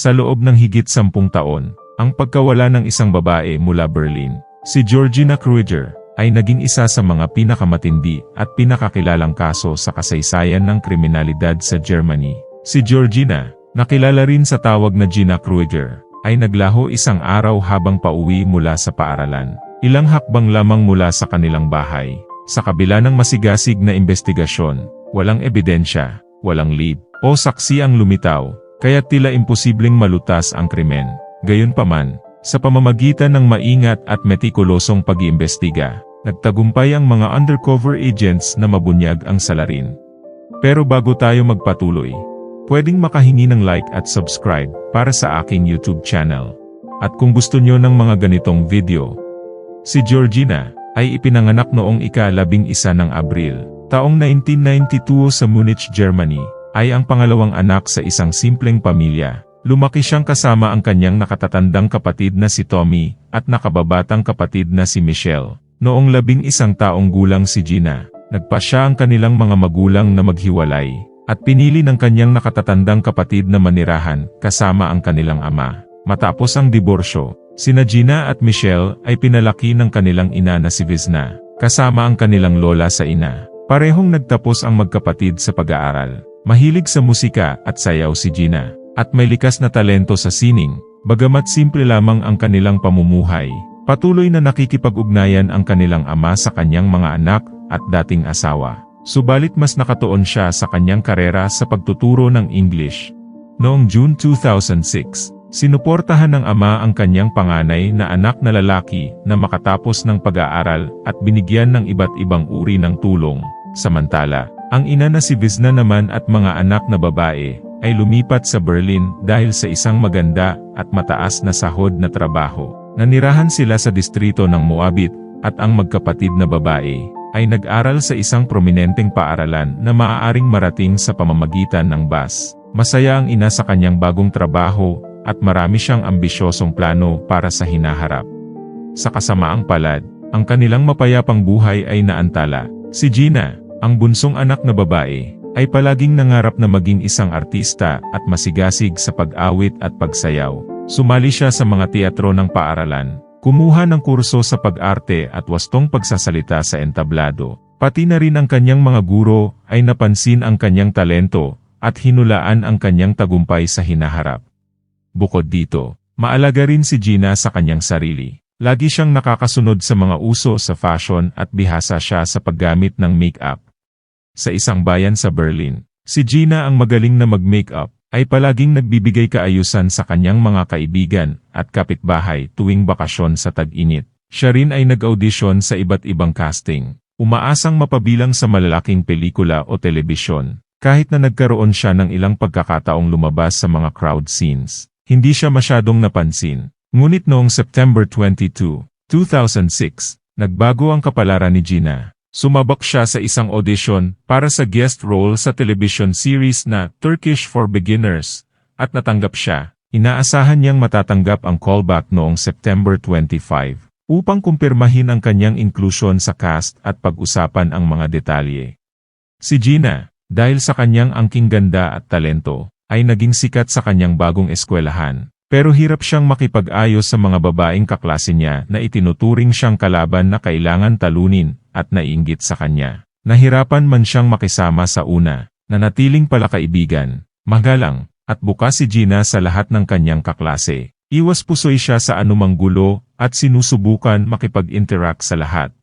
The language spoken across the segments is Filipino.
Sa loob ng higit sampung taon, ang pagkawala ng isang babae mula Berlin, si Georgina Kruger, ay naging isa sa mga pinakamatindi at pinakakilalang kaso sa kasaysayan ng kriminalidad sa Germany. Si Georgina, nakilala rin sa tawag na Gina Kruger, ay naglaho isang araw habang pauwi mula sa paaralan. Ilang hakbang lamang mula sa kanilang bahay. Sa kabila ng masigasig na investigasyon, walang ebidensya, walang lead, o saksi ang lumitaw, kaya tila imposibleng malutas ang krimen. Gayunpaman, sa pamamagitan ng maingat at metikulosong pag-iimbestiga, nagtagumpay ang mga undercover agents na mabunyag ang salarin. Pero bago tayo magpatuloy, pwedeng makahingi ng like at subscribe para sa aking YouTube channel. At kung gusto nyo ng mga ganitong video, si Georgina ay ipinanganak noong ika-labing isa ng Abril, taong 1992 sa Munich, Germany, ay ang pangalawang anak sa isang simpleng pamilya. Lumaki siyang kasama ang kanyang nakatatandang kapatid na si Tommy, at nakababatang kapatid na si Michelle. Noong labing isang taong gulang si Gina, nagpa siya ang kanilang mga magulang na maghiwalay, at pinili ng kanyang nakatatandang kapatid na manirahan, kasama ang kanilang ama. Matapos ang diborsyo, sina Gina at Michelle ay pinalaki ng kanilang ina na si Vizna, kasama ang kanilang lola sa ina. Parehong nagtapos ang magkapatid sa pag-aaral. Mahilig sa musika at sayaw si Gina at may likas na talento sa sining, bagamat simple lamang ang kanilang pamumuhay. Patuloy na nakikipag-ugnayan ang kanilang ama sa kanyang mga anak at dating asawa. Subalit mas nakatuon siya sa kanyang karera sa pagtuturo ng English. Noong June 2006, sinuportahan ng ama ang kanyang panganay na anak na lalaki na makatapos ng pag-aaral at binigyan ng iba't ibang uri ng tulong. Samantala, ang ina na si Vizna naman at mga anak na babae ay lumipat sa Berlin dahil sa isang maganda at mataas na sahod na trabaho. Nanirahan sila sa distrito ng Moabit at ang magkapatid na babae ay nag-aral sa isang prominenteng paaralan na maaaring marating sa pamamagitan ng bus. Masaya ang ina sa kanyang bagong trabaho at marami siyang ambisyosong plano para sa hinaharap. Sa kasamaang palad, ang kanilang mapayapang buhay ay naantala. Si Gina, ang bunsong anak na babae, ay palaging nangarap na maging isang artista at masigasig sa pag-awit at pagsayaw. Sumali siya sa mga teatro ng paaralan, kumuha ng kurso sa pag-arte at wastong pagsasalita sa entablado. Pati na rin ang kanyang mga guro ay napansin ang kanyang talento at hinulaan ang kanyang tagumpay sa hinaharap. Bukod dito, maalaga rin si Gina sa kanyang sarili. Lagi siyang nakakasunod sa mga uso sa fashion at bihasa siya sa paggamit ng make-up. Sa isang bayan sa Berlin, si Gina ang magaling na mag-makeup, ay palaging nagbibigay kaayusan sa kanyang mga kaibigan at kapitbahay tuwing bakasyon sa tag-init. Siya rin ay nag-audition sa iba't ibang casting, umaasang mapabilang sa malalaking pelikula o telebisyon. Kahit na nagkaroon siya ng ilang pagkakataong lumabas sa mga crowd scenes, hindi siya masyadong napansin. Ngunit noong September 22, 2006, nagbago ang kapalaran ni Gina. Sumabak siya sa isang audition para sa guest role sa television series na Turkish for Beginners, at natanggap siya. Inaasahan niyang matatanggap ang callback noong September 25, upang kumpirmahin ang kanyang inclusion sa cast at pag-usapan ang mga detalye. Si Gina, dahil sa kanyang angking ganda at talento, ay naging sikat sa kanyang bagong eskwelahan. Pero hirap siyang makipag-ayos sa mga babaeng kaklase niya na itinuturing siyang kalaban na kailangan talunin at naiinggit sa kanya. Nahirapan man siyang makisama sa una, na natiling pala kaibigan, magalang, at bukas si Gina sa lahat ng kanyang kaklase. Iwas pusoy siya sa anumang gulo at sinusubukan makipag-interact sa lahat.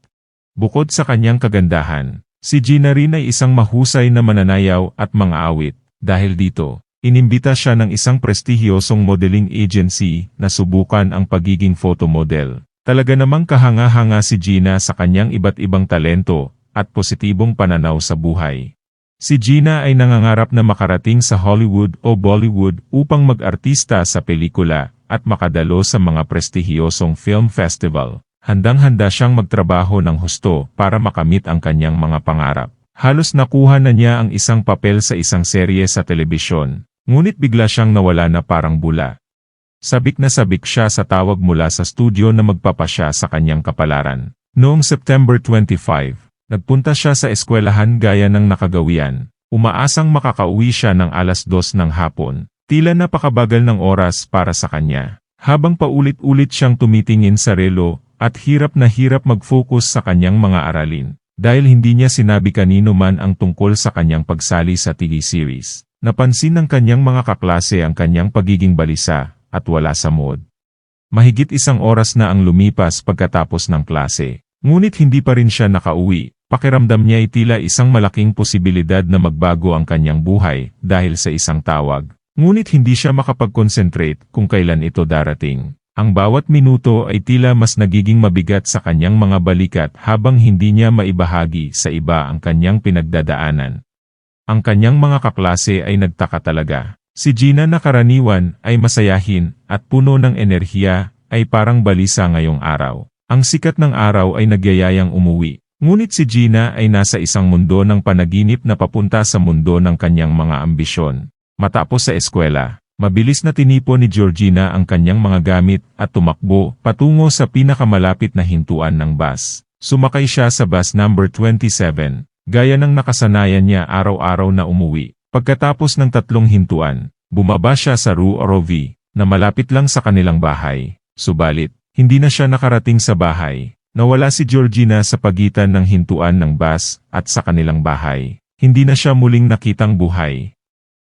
Bukod sa kanyang kagandahan, si Gina rin ay isang mahusay na mananayaw at mga awit. Dahil dito, Inimbita siya ng isang prestihiyosong modeling agency na subukan ang pagiging photo model. Talaga namang kahanga-hanga si Gina sa kanyang iba't ibang talento at positibong pananaw sa buhay. Si Gina ay nangangarap na makarating sa Hollywood o Bollywood upang mag-artista sa pelikula at makadalo sa mga prestihiyosong film festival. Handang-handa siyang magtrabaho ng husto para makamit ang kanyang mga pangarap. Halos nakuha na niya ang isang papel sa isang serye sa telebisyon, ngunit bigla siyang nawala na parang bula. Sabik na sabik siya sa tawag mula sa studio na magpapasya sa kanyang kapalaran. Noong September 25, nagpunta siya sa eskwelahan gaya ng nakagawian, umaasang makakauwi siya ng alas dos ng hapon, Tila napakabagal ng oras para sa kanya. Habang paulit-ulit siyang tumitingin sa relo at hirap na hirap mag-focus sa kanyang mga aralin. Dahil hindi niya sinabi kanino man ang tungkol sa kanyang pagsali sa TV series. Napansin ng kanyang mga kaklase ang kanyang pagiging balisa at wala sa mood. Mahigit isang oras na ang lumipas pagkatapos ng klase. Ngunit hindi pa rin siya nakauwi. Pakiramdam niya ay tila isang malaking posibilidad na magbago ang kanyang buhay dahil sa isang tawag. Ngunit hindi siya makapag-concentrate kung kailan ito darating. Ang bawat minuto ay tila mas nagiging mabigat sa kanyang mga balikat habang hindi niya maibahagi sa iba ang kanyang pinagdadaanan. Ang kanyang mga kaklase ay nagtaka talaga. Si Gina na karaniwan ay masayahin at puno ng enerhiya ay parang balisa ngayong araw. Ang sikat ng araw ay nagyayayang umuwi. Ngunit si Gina ay nasa isang mundo ng panaginip na papunta sa mundo ng kanyang mga ambisyon. Matapos sa eskwela, mabilis na tinipo ni Georgina ang kanyang mga gamit at tumakbo patungo sa pinakamalapit na hintuan ng bus. Sumakay siya sa bus number 27, Gaya ng nakasanayan niya araw-araw na umuwi. Pagkatapos ng tatlong hintuan, bumaba siya sa Rue Orovi, na malapit lang sa kanilang bahay. Subalit, hindi na siya nakarating sa bahay. Nawala si Georgina sa pagitan ng hintuan ng bus at sa kanilang bahay. Hindi na siya muling nakitang buhay.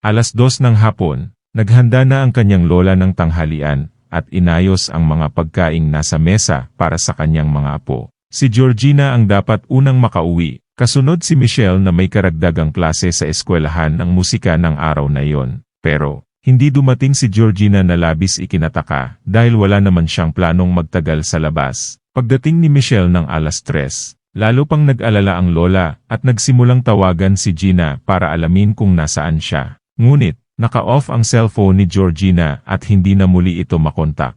Alas dos ng hapon, naghanda na ang kanyang lola ng tanghalian at inayos ang mga pagkaing nasa mesa para sa kanyang mga apo. Si Georgina ang dapat unang makauwi Kasunod si Michelle na may karagdagang klase sa eskwelahan ng musika ng araw na iyon. Pero, hindi dumating si Georgina na labis ikinataka dahil wala naman siyang planong magtagal sa labas. Pagdating ni Michelle ng alas tres, lalo pang nag-alala ang lola at nagsimulang tawagan si Gina para alamin kung nasaan siya. Ngunit, naka-off ang cellphone ni Georgina at hindi na muli ito makontak.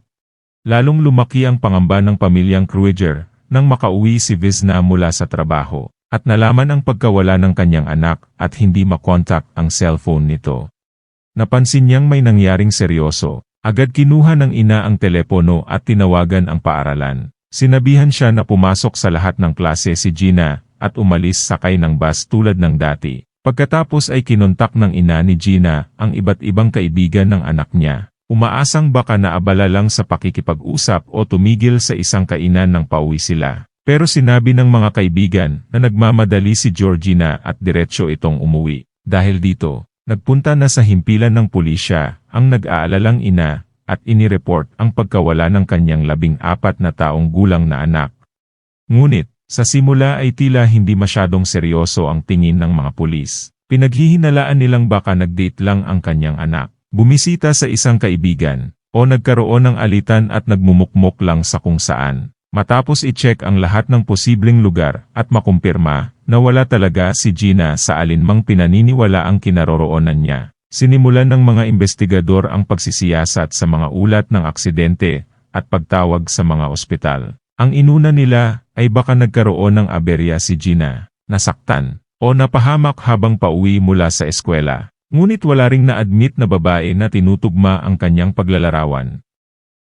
Lalong lumaki ang pangamba ng pamilyang Krueger nang makauwi si Vizna mula sa trabaho at nalaman ang pagkawala ng kanyang anak at hindi makontak ang cellphone nito. Napansin niyang may nangyaring seryoso, agad kinuha ng ina ang telepono at tinawagan ang paaralan. Sinabihan siya na pumasok sa lahat ng klase si Gina at umalis sakay ng bus tulad ng dati. Pagkatapos ay kinontak ng ina ni Gina ang iba't ibang kaibigan ng anak niya. Umaasang baka naabala lang sa pakikipag-usap o tumigil sa isang kainan ng pauwi sila. Pero sinabi ng mga kaibigan na nagmamadali si Georgina at diretsyo itong umuwi. Dahil dito, nagpunta na sa himpilan ng pulisya ang nag-aalalang ina at inireport ang pagkawala ng kanyang labing apat na taong gulang na anak. Ngunit, sa simula ay tila hindi masyadong seryoso ang tingin ng mga pulis. Pinaghihinalaan nilang baka nag-date lang ang kanyang anak. Bumisita sa isang kaibigan, o nagkaroon ng alitan at nagmumukmok lang sa kung saan. Matapos i-check ang lahat ng posibleng lugar at makumpirma na wala talaga si Gina sa alinmang pinaniniwala ang kinaroroonan niya. Sinimulan ng mga investigador ang pagsisiyasat sa mga ulat ng aksidente at pagtawag sa mga ospital. Ang inuna nila ay baka nagkaroon ng aberya si Gina, nasaktan, o napahamak habang pauwi mula sa eskwela. Ngunit wala ring na-admit na babae na tinutugma ang kanyang paglalarawan.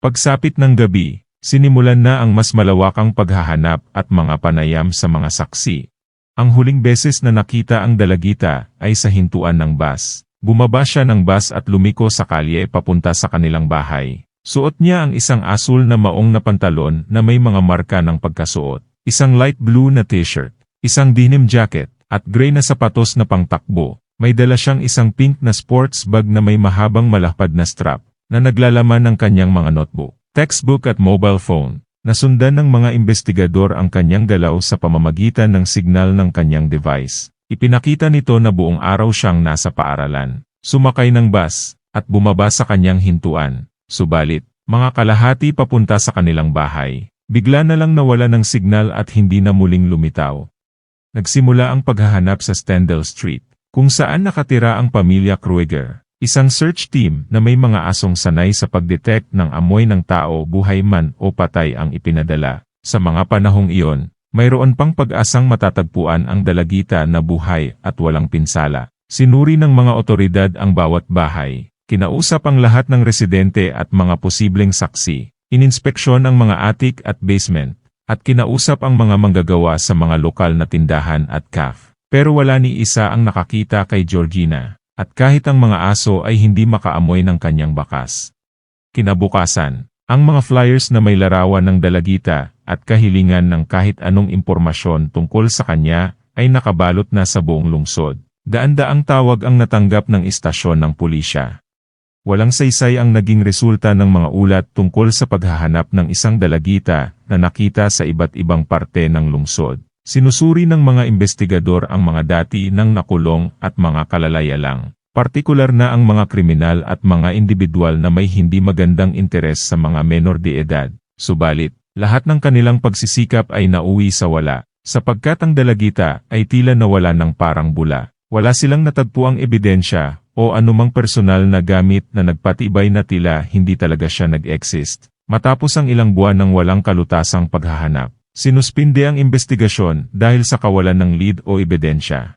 Pagsapit ng gabi, Sinimulan na ang mas malawakang paghahanap at mga panayam sa mga saksi. Ang huling beses na nakita ang dalagita ay sa hintuan ng bus. Bumaba siya ng bus at lumiko sa kalye papunta sa kanilang bahay. Suot niya ang isang asul na maong na pantalon na may mga marka ng pagkasuot, isang light blue na t-shirt, isang denim jacket, at gray na sapatos na pangtakbo. May dala siyang isang pink na sports bag na may mahabang malapad na strap, na naglalaman ng kanyang mga notebook textbook at mobile phone. Nasundan ng mga investigador ang kanyang galaw sa pamamagitan ng signal ng kanyang device. Ipinakita nito na buong araw siyang nasa paaralan. Sumakay ng bus, at bumaba sa kanyang hintuan. Subalit, mga kalahati papunta sa kanilang bahay. Bigla na lang nawala ng signal at hindi na muling lumitaw. Nagsimula ang paghahanap sa Stendhal Street, kung saan nakatira ang pamilya Krueger. Isang search team na may mga asong sanay sa pagdetect ng amoy ng tao buhay man o patay ang ipinadala. Sa mga panahong iyon, mayroon pang pag-asang matatagpuan ang dalagita na buhay at walang pinsala. Sinuri ng mga otoridad ang bawat bahay. Kinausap ang lahat ng residente at mga posibleng saksi. Ininspeksyon ang mga attic at basement. At kinausap ang mga manggagawa sa mga lokal na tindahan at caf. Pero wala ni isa ang nakakita kay Georgina. At kahit ang mga aso ay hindi makaamoy ng kanyang bakas. Kinabukasan, ang mga flyers na may larawan ng dalagita at kahilingan ng kahit anong impormasyon tungkol sa kanya ay nakabalot na sa buong lungsod. Daan-daang tawag ang natanggap ng istasyon ng pulisya. Walang saysay ang naging resulta ng mga ulat tungkol sa paghahanap ng isang dalagita na nakita sa iba't ibang parte ng lungsod. Sinusuri ng mga investigador ang mga dati ng nakulong at mga kalalaya lang. Partikular na ang mga kriminal at mga individual na may hindi magandang interes sa mga menor de edad. Subalit, lahat ng kanilang pagsisikap ay nauwi sa wala, sapagkat ang dalagita ay tila nawala ng parang bula. Wala silang natagpuang ebidensya o anumang personal na gamit na nagpatibay na tila hindi talaga siya nag-exist. Matapos ang ilang buwan ng walang kalutasang paghahanap, sinuspinde ang investigasyon dahil sa kawalan ng lead o ebidensya.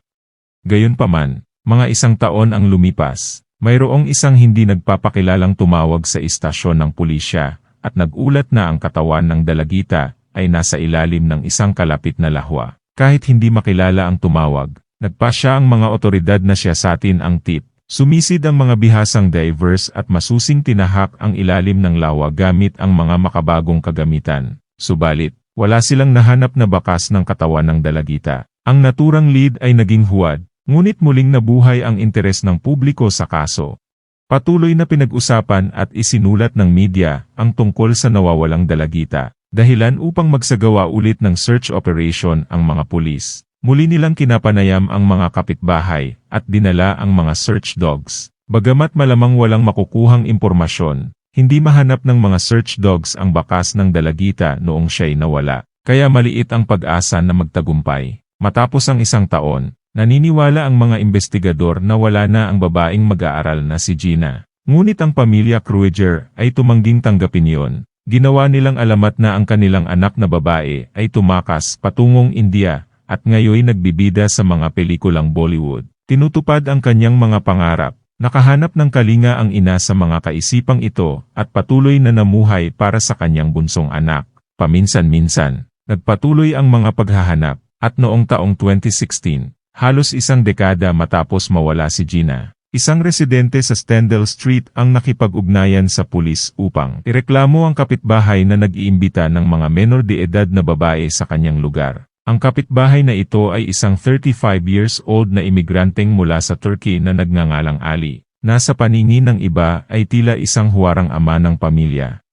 Gayunpaman, mga isang taon ang lumipas, mayroong isang hindi nagpapakilalang tumawag sa istasyon ng pulisya at nagulat na ang katawan ng dalagita ay nasa ilalim ng isang kalapit na lahwa. Kahit hindi makilala ang tumawag, nagpasya ang mga otoridad na siya sa atin ang tip Sumisid ang mga bihasang divers at masusing tinahak ang ilalim ng lawa gamit ang mga makabagong kagamitan. Subalit, wala silang nahanap na bakas ng katawan ng dalagita. Ang naturang lead ay naging huwad, ngunit muling nabuhay ang interes ng publiko sa kaso. Patuloy na pinag-usapan at isinulat ng media ang tungkol sa nawawalang dalagita, dahilan upang magsagawa ulit ng search operation ang mga pulis. Muli nilang kinapanayam ang mga kapitbahay at dinala ang mga search dogs. Bagamat malamang walang makukuhang impormasyon, hindi mahanap ng mga search dogs ang bakas ng dalagita noong siya'y nawala. Kaya maliit ang pag-asa na magtagumpay. Matapos ang isang taon, naniniwala ang mga investigador na wala na ang babaeng mag-aaral na si Gina. Ngunit ang pamilya Krueger ay tumangging tanggapin yon. Ginawa nilang alamat na ang kanilang anak na babae ay tumakas patungong India at ngayoy nagbibida sa mga pelikulang Bollywood. Tinutupad ang kanyang mga pangarap. Nakahanap ng kalinga ang ina sa mga kaisipang ito at patuloy na namuhay para sa kanyang bunsong anak. Paminsan-minsan, nagpatuloy ang mga paghahanap at noong taong 2016, halos isang dekada matapos mawala si Gina. Isang residente sa Stendhal Street ang nakipag-ugnayan sa pulis upang ireklamo ang kapitbahay na nag-iimbita ng mga menor de edad na babae sa kanyang lugar. Ang kapitbahay na ito ay isang 35 years old na imigranteng mula sa Turkey na nagngangalang Ali. Nasa paningin ng iba ay tila isang huwarang ama ng pamilya.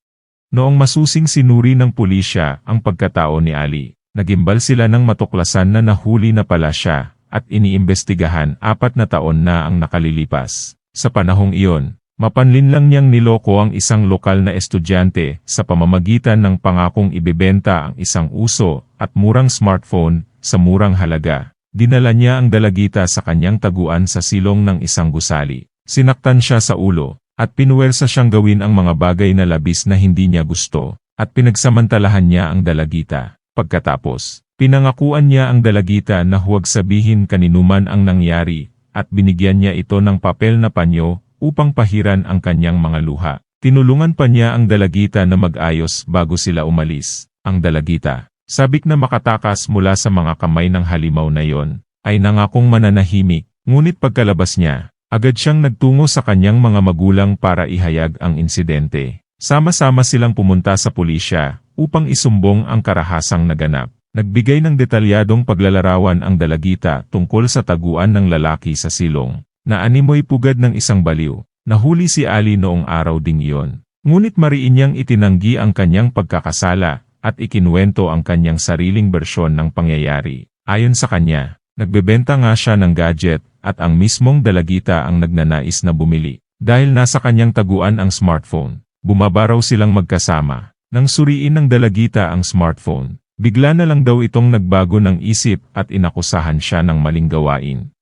Noong masusing sinuri ng pulisya ang pagkatao ni Ali, nagimbal sila ng matuklasan na nahuli na pala siya at iniimbestigahan apat na taon na ang nakalilipas. Sa panahong iyon, Mapanlin lang niyang niloko ang isang lokal na estudyante sa pamamagitan ng pangakong ibebenta ang isang uso at murang smartphone sa murang halaga. Dinala niya ang dalagita sa kanyang taguan sa silong ng isang gusali. Sinaktan siya sa ulo, at pinuwersa siyang gawin ang mga bagay na labis na hindi niya gusto, at pinagsamantalahan niya ang dalagita. Pagkatapos, pinangakuan niya ang dalagita na huwag sabihin kaninuman ang nangyari, at binigyan niya ito ng papel na panyo upang pahiran ang kanyang mga luha. Tinulungan pa niya ang dalagita na mag-ayos bago sila umalis. Ang dalagita, sabik na makatakas mula sa mga kamay ng halimaw na yon, ay nangakong mananahimik, ngunit pagkalabas niya, agad siyang nagtungo sa kanyang mga magulang para ihayag ang insidente. Sama-sama silang pumunta sa pulisya, upang isumbong ang karahasang naganap. Nagbigay ng detalyadong paglalarawan ang dalagita tungkol sa taguan ng lalaki sa silong na animoy pugad ng isang baliw. Nahuli si Ali noong araw ding iyon. Ngunit mariin niyang itinanggi ang kanyang pagkakasala at ikinuwento ang kanyang sariling bersyon ng pangyayari. Ayon sa kanya, nagbebenta nga siya ng gadget at ang mismong dalagita ang nagnanais na bumili. Dahil nasa kanyang taguan ang smartphone, bumaba raw silang magkasama. Nang suriin ng dalagita ang smartphone, bigla na lang daw itong nagbago ng isip at inakusahan siya ng maling gawain.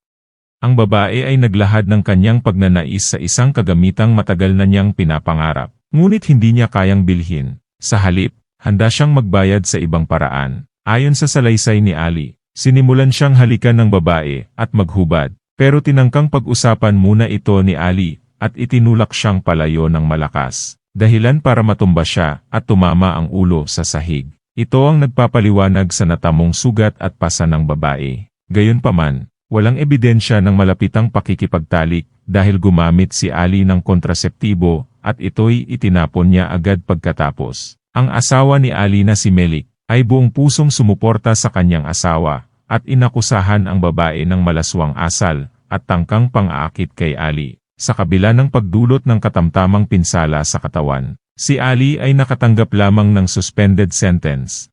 Ang babae ay naglahad ng kanyang pagnanais sa isang kagamitang matagal na niyang pinapangarap, ngunit hindi niya kayang bilhin. Sa halip, handa siyang magbayad sa ibang paraan. Ayon sa salaysay ni Ali, sinimulan siyang halikan ng babae at maghubad, pero tinangkang pag-usapan muna ito ni Ali at itinulak siyang palayo ng malakas, dahilan para matumba siya at tumama ang ulo sa sahig. Ito ang nagpapaliwanag sa natamong sugat at pasa ng babae. Gayunpaman, Walang ebidensya ng malapitang pakikipagtalik dahil gumamit si Ali ng kontraseptibo at ito'y itinapon niya agad pagkatapos. Ang asawa ni Ali na si Melik ay buong pusong sumuporta sa kanyang asawa at inakusahan ang babae ng malaswang asal at tangkang pang-aakit kay Ali. Sa kabila ng pagdulot ng katamtamang pinsala sa katawan, si Ali ay nakatanggap lamang ng suspended sentence.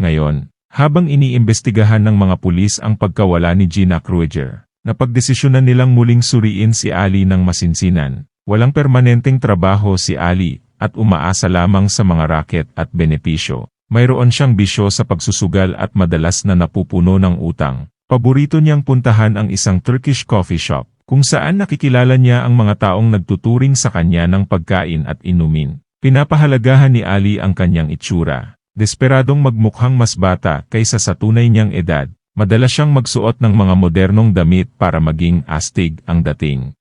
Ngayon, habang iniimbestigahan ng mga pulis ang pagkawala ni Gina Kruger, napagdesisyonan nilang muling suriin si Ali ng masinsinan. Walang permanenteng trabaho si Ali at umaasa lamang sa mga raket at benepisyo. Mayroon siyang bisyo sa pagsusugal at madalas na napupuno ng utang. Paborito niyang puntahan ang isang Turkish coffee shop, kung saan nakikilala niya ang mga taong nagtuturing sa kanya ng pagkain at inumin. Pinapahalagahan ni Ali ang kanyang itsura. Desperadong magmukhang mas bata kaysa sa tunay niyang edad, madalas siyang magsuot ng mga modernong damit para maging astig ang dating.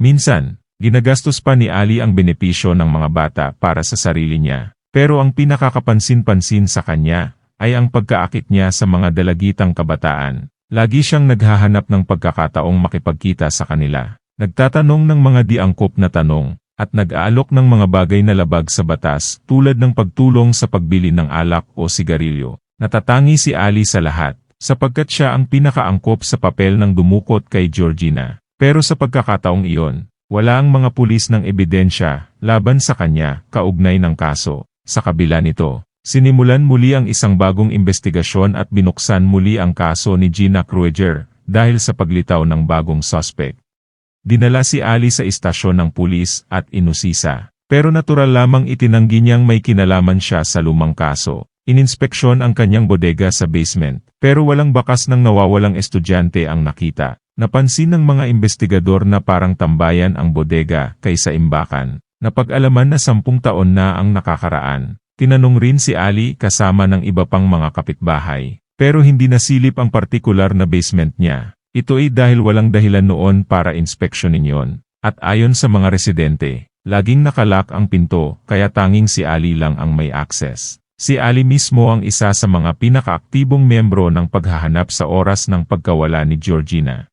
Minsan, Ginagastos pa ni Ali ang benepisyo ng mga bata para sa sarili niya. Pero ang pinakakapansin-pansin sa kanya ay ang pagkaakit niya sa mga dalagitang kabataan. Lagi siyang naghahanap ng pagkakataong makipagkita sa kanila. Nagtatanong ng mga diangkop na tanong at nag-aalok ng mga bagay na labag sa batas tulad ng pagtulong sa pagbili ng alak o sigarilyo. Natatangi si Ali sa lahat sapagkat siya ang pinakaangkop sa papel ng dumukot kay Georgina. Pero sa pagkakataong iyon, wala ang mga pulis ng ebidensya laban sa kanya kaugnay ng kaso. Sa kabila nito, sinimulan muli ang isang bagong investigasyon at binuksan muli ang kaso ni Gina Krueger dahil sa paglitaw ng bagong suspect. Dinala si Ali sa istasyon ng pulis at inusisa. Pero natural lamang itinanggi niyang may kinalaman siya sa lumang kaso. Ininspeksyon ang kanyang bodega sa basement, pero walang bakas ng nawawalang estudyante ang nakita. Napansin ng mga investigador na parang tambayan ang bodega kaysa imbakan. Napag-alaman na sampung taon na ang nakakaraan. Tinanong rin si Ali kasama ng iba pang mga kapitbahay. Pero hindi nasilip ang partikular na basement niya. Ito ay dahil walang dahilan noon para inspeksyonin yon. At ayon sa mga residente, laging nakalak ang pinto kaya tanging si Ali lang ang may access. Si Ali mismo ang isa sa mga pinakaaktibong membro ng paghahanap sa oras ng pagkawala ni Georgina.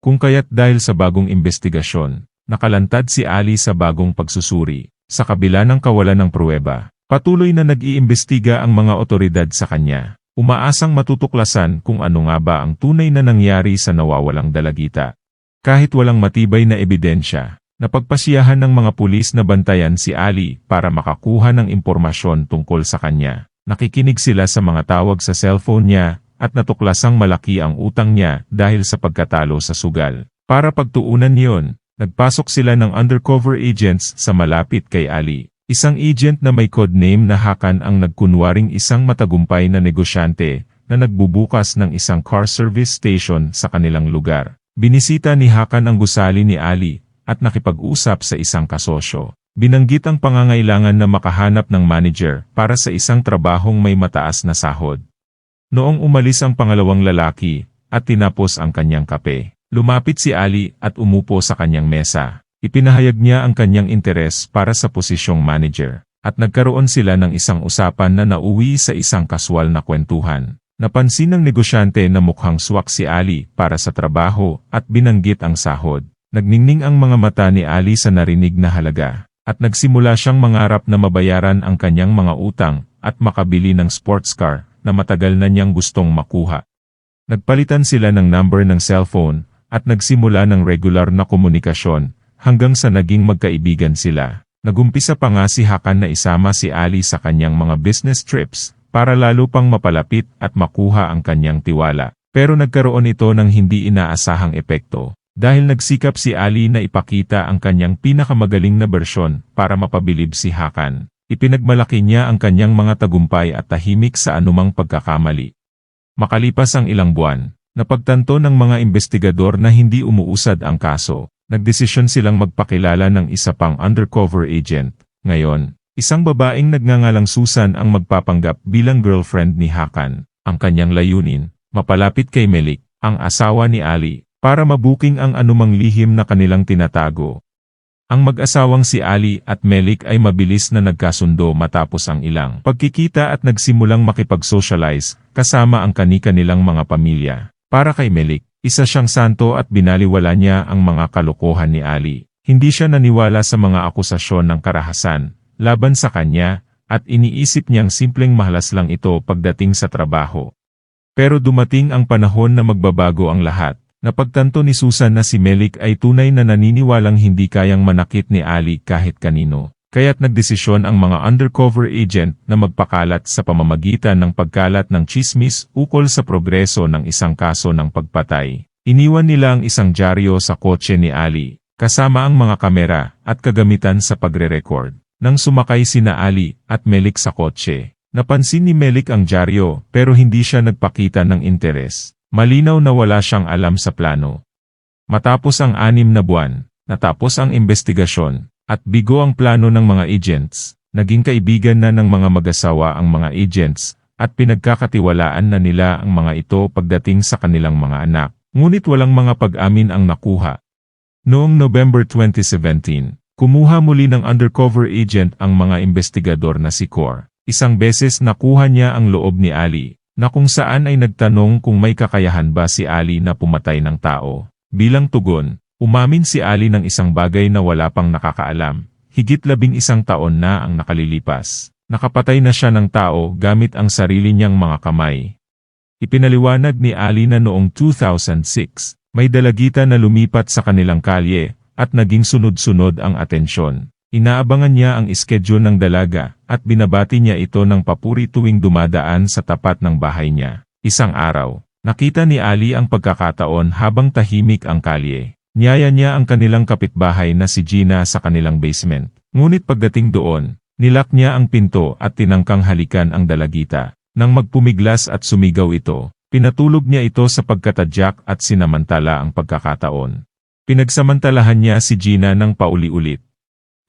Kung kaya't dahil sa bagong investigasyon, nakalantad si Ali sa bagong pagsusuri, sa kabila ng kawalan ng pruweba. Patuloy na nag-iimbestiga ang mga otoridad sa kanya, umaasang matutuklasan kung ano nga ba ang tunay na nangyari sa nawawalang dalagita. Kahit walang matibay na ebidensya, napagpasiyahan ng mga pulis na bantayan si Ali para makakuha ng impormasyon tungkol sa kanya. Nakikinig sila sa mga tawag sa cellphone niya at natuklasang malaki ang utang niya dahil sa pagkatalo sa sugal. Para pagtuunan niyon, nagpasok sila ng undercover agents sa malapit kay Ali. Isang agent na may codename na Hakan ang nagkunwaring isang matagumpay na negosyante na nagbubukas ng isang car service station sa kanilang lugar. Binisita ni Hakan ang gusali ni Ali at nakipag-usap sa isang kasosyo. Binanggit ang pangangailangan na makahanap ng manager para sa isang trabahong may mataas na sahod. Noong umalis ang pangalawang lalaki, at tinapos ang kanyang kape, lumapit si Ali at umupo sa kanyang mesa. Ipinahayag niya ang kanyang interes para sa posisyong manager, at nagkaroon sila ng isang usapan na nauwi sa isang kaswal na kwentuhan. Napansin ng negosyante na mukhang swak si Ali para sa trabaho at binanggit ang sahod. Nagningning ang mga mata ni Ali sa narinig na halaga, at nagsimula siyang mangarap na mabayaran ang kanyang mga utang at makabili ng sports car na matagal na niyang gustong makuha. Nagpalitan sila ng number ng cellphone at nagsimula ng regular na komunikasyon hanggang sa naging magkaibigan sila. Nagumpisa pa nga si Hakan na isama si Ali sa kanyang mga business trips para lalo pang mapalapit at makuha ang kanyang tiwala. Pero nagkaroon ito ng hindi inaasahang epekto dahil nagsikap si Ali na ipakita ang kanyang pinakamagaling na bersyon para mapabilib si Hakan. Ipinagmalaki niya ang kanyang mga tagumpay at tahimik sa anumang pagkakamali. Makalipas ang ilang buwan, napagtanto ng mga investigador na hindi umuusad ang kaso. Nagdesisyon silang magpakilala ng isa pang undercover agent. Ngayon, isang babaeng nagngangalang Susan ang magpapanggap bilang girlfriend ni Hakan. Ang kanyang layunin, mapalapit kay Melik, ang asawa ni Ali, para mabuking ang anumang lihim na kanilang tinatago. Ang mag-asawang si Ali at Melik ay mabilis na nagkasundo matapos ang ilang pagkikita at nagsimulang makipag-socialize kasama ang kani-kanilang mga pamilya. Para kay Melik, Isa siyang santo at binaliwala niya ang mga kalokohan ni Ali. Hindi siya naniwala sa mga akusasyon ng karahasan, laban sa kanya, at iniisip niyang simpleng mahalas lang ito pagdating sa trabaho. Pero dumating ang panahon na magbabago ang lahat. Napagtanto ni Susan na si Melik ay tunay na naniniwalang hindi kayang manakit ni Ali kahit kanino. Kaya't nagdesisyon ang mga undercover agent na magpakalat sa pamamagitan ng pagkalat ng chismis ukol sa progreso ng isang kaso ng pagpatay. Iniwan nila ang isang dyaryo sa kotse ni Ali, kasama ang mga kamera at kagamitan sa pagre-record. Nang sumakay sina Ali at Melik sa kotse, napansin ni Melik ang dyaryo pero hindi siya nagpakita ng interes. Malinaw na wala siyang alam sa plano. Matapos ang anim na buwan, natapos ang investigasyon, at bigo ang plano ng mga agents, naging kaibigan na ng mga mag-asawa ang mga agents, at pinagkakatiwalaan na nila ang mga ito pagdating sa kanilang mga anak. Ngunit walang mga pag-amin ang nakuha. Noong November 2017, kumuha muli ng undercover agent ang mga investigador na si Cor. Isang beses nakuha niya ang loob ni Ali, na kung saan ay nagtanong kung may kakayahan ba si Ali na pumatay ng tao. Bilang tugon, umamin si Ali ng isang bagay na wala pang nakakaalam. Higit labing isang taon na ang nakalilipas. Nakapatay na siya ng tao gamit ang sarili niyang mga kamay. Ipinaliwanag ni Ali na noong 2006, may dalagita na lumipat sa kanilang kalye, at naging sunod-sunod ang atensyon. Inaabangan niya ang iskedyo ng dalaga, at binabati niya ito ng papuri tuwing dumadaan sa tapat ng bahay niya. Isang araw, nakita ni Ali ang pagkakataon habang tahimik ang kalye. Niyaya niya ang kanilang kapitbahay na si Gina sa kanilang basement. Ngunit pagdating doon, nilak niya ang pinto at tinangkang halikan ang dalagita. Nang magpumiglas at sumigaw ito, pinatulog niya ito sa pagkatadyak at sinamantala ang pagkakataon. Pinagsamantalahan niya si Gina ng pauli-ulit.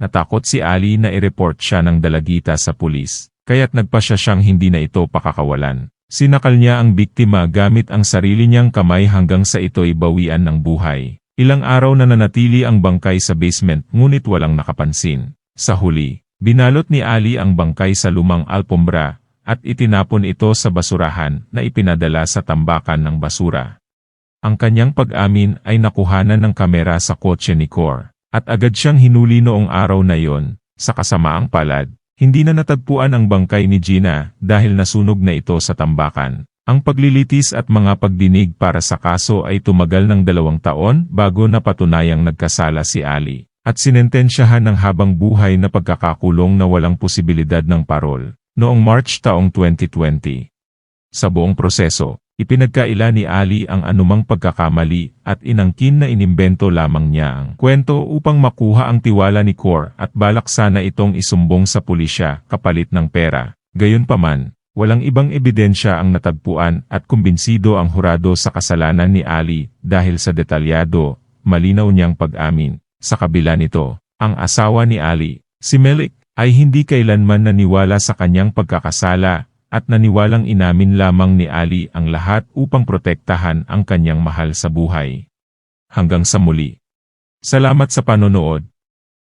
Natakot si Ali na i-report siya ng dalagita sa pulis, kaya't nagpa siya siyang hindi na ito pakakawalan. Sinakal niya ang biktima gamit ang sarili niyang kamay hanggang sa ito'y bawian ng buhay. Ilang araw na nanatili ang bangkay sa basement ngunit walang nakapansin. Sa huli, binalot ni Ali ang bangkay sa lumang alpombra at itinapon ito sa basurahan na ipinadala sa tambakan ng basura. Ang kanyang pag-amin ay nakuhanan ng kamera sa kotse ni Cor. At agad siyang hinuli noong araw na yon, sa kasamaang palad, hindi na natagpuan ang bangkay ni Gina dahil nasunog na ito sa tambakan. Ang paglilitis at mga pagdinig para sa kaso ay tumagal ng dalawang taon bago napatunayang nagkasala si Ali, at sinentensyahan ng habang buhay na pagkakakulong na walang posibilidad ng parol, noong March taong 2020. Sa buong proseso, Ipinagkaila ni Ali ang anumang pagkakamali at inangkin na inimbento lamang niya ang kwento upang makuha ang tiwala ni Cor at balak sana itong isumbong sa pulisya kapalit ng pera. Gayunpaman, walang ibang ebidensya ang natagpuan at kumbinsido ang hurado sa kasalanan ni Ali dahil sa detalyado, malinaw niyang pag-amin. Sa kabila nito, ang asawa ni Ali, si Melik, ay hindi kailanman naniwala sa kanyang pagkakasala at naniwalang inamin lamang ni Ali ang lahat upang protektahan ang kanyang mahal sa buhay. Hanggang sa muli. Salamat sa panonood.